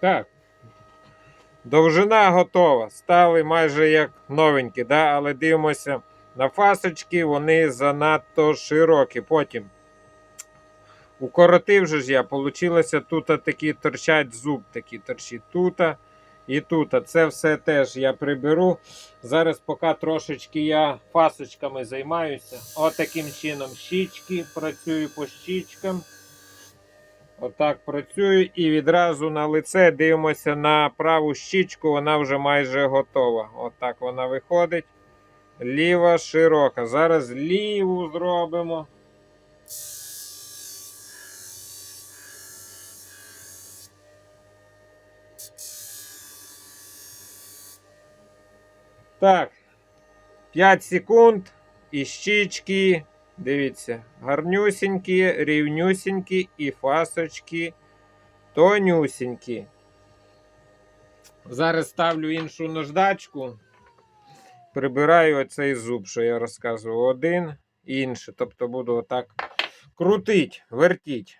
Так. Довжина готова. Стали майже як новенькі, да? але дивимося на фасочки, вони занадто широкі. Потім укоротив же ж я, получилося тут такі торчать зуб, такі торчить тут і тут. Це все теж я приберу. Зараз поки трошечки я фасочками займаюся. Отаким чином щічки, працюю по щічкам. Отак працюю і відразу на лице дивимося на праву щічку, вона вже майже готова. Отак вона виходить. Ліва широка. Зараз ліву зробимо. Так. 5 секунд і щічки. Дивіться, гарнюсінькі, рівнюсінькі і фасочки тонюсінькі. Зараз ставлю іншу наждачку. Прибираю оцей зуб, що я розказував. Один, інший. Тобто буду отак крутить, вертіть.